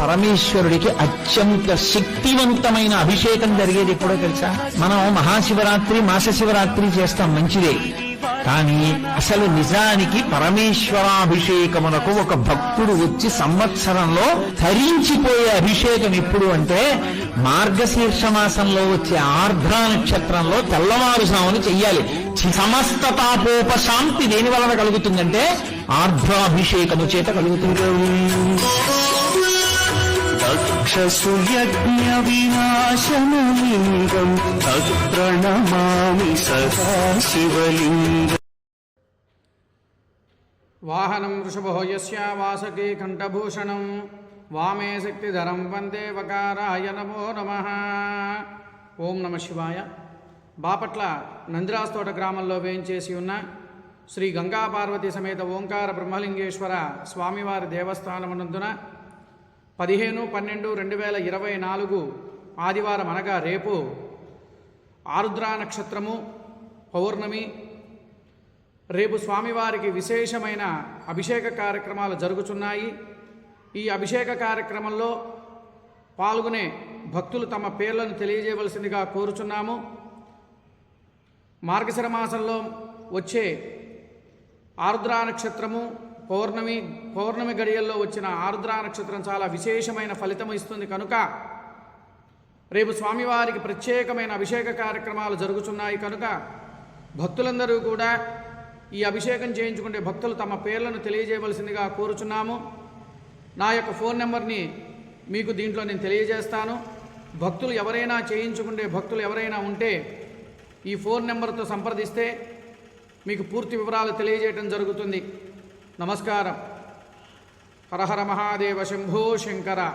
పరమేశ్వరుడికి అత్యంత శక్తివంతమైన అభిషేకం జరిగేది ఎప్పుడో తెలుసా? మనం మహాశివరాత్రి మాస శివరాత్రి చేస్తాం మంచిదే. కానీ అసలు నిజానికి పరమేశ్వరాభిషేకమునకు ఒక భక్తుడు వచ్చి సంవత్సరంలో ధరించిపోయే అభిషేకం ఎప్పుడు అంటే మార్గశీర్ష మాసంలో వచ్చే ఆర్ద్ర నక్షత్రంలో తెల్లవారుజామున చెయ్యాలి. సమస్త తాపోపశాంతి దేని వలన కలుగుతుందంటే ఆర్ద్రాభిషేకము చేత కలుగుతుంది. దక్షసుయజ్ఞ వినాశనలింగం తత్ప్రణమామి సదాశివలింగం వాహనం వృషభో యస్య వాసకే కంఠభూషణం వామే శక్తిధరం వందే వకారాయ నమో నమ ఓం నమ శివాయ బాపట్ల నందిరాస్తోట గ్రామంలో వేయించేసి ఉన్న శ్రీ గంగాపార్వతి సమేత ఓంకార బ్రహ్మలింగేశ్వర స్వామివారి దేవస్థానమునందున పదిహేను పన్నెండు రెండు వేల ఇరవై నాలుగు ఆదివారం అనగా రేపు ఆరుద్రా నక్షత్రము పౌర్ణమి. రేపు స్వామివారికి విశేషమైన అభిషేక కార్యక్రమాలు జరుగుతున్నాయి ఈ అభిషేక కార్యక్రమంలో పాల్గొనే భక్తులు తమ పేర్లను తెలియజేయవలసిందిగా కోరుచున్నాము. మార్గశిర మాసంలో వచ్చే ఆరుద్రా నక్షత్రము పౌర్ణమి పౌర్ణమి గడియల్లో వచ్చిన ఆర్ద్ర నక్షత్రం చాలా విశేషమైన ఫలితం ఇస్తుంది. కనుక రేపు స్వామివారికి ప్రత్యేకమైన అభిషేక కార్యక్రమాలు జరుగుతున్నాయి. కనుక భక్తులందరూ కూడా ఈ అభిషేకం చేయించుకుంటే భక్తులు తమ పేర్లను తెలియజేయవలసిందిగా కోరుచున్నాము. నా యొక్క ఫోన్ నెంబర్ని మీకు దీంట్లో నేను తెలియజేస్తాను. భక్తులు ఎవరైనా చేయించుకుంటే భక్తులు ఎవరైనా ఉంటే ఈ ఫోన్ నెంబర్తో సంప్రదిస్తే మీకు పూర్తి వివరాలు తెలియజేయటం జరుగుతుంది. నమస్కారం. హరహర మహాదేవ శంభో శంకర.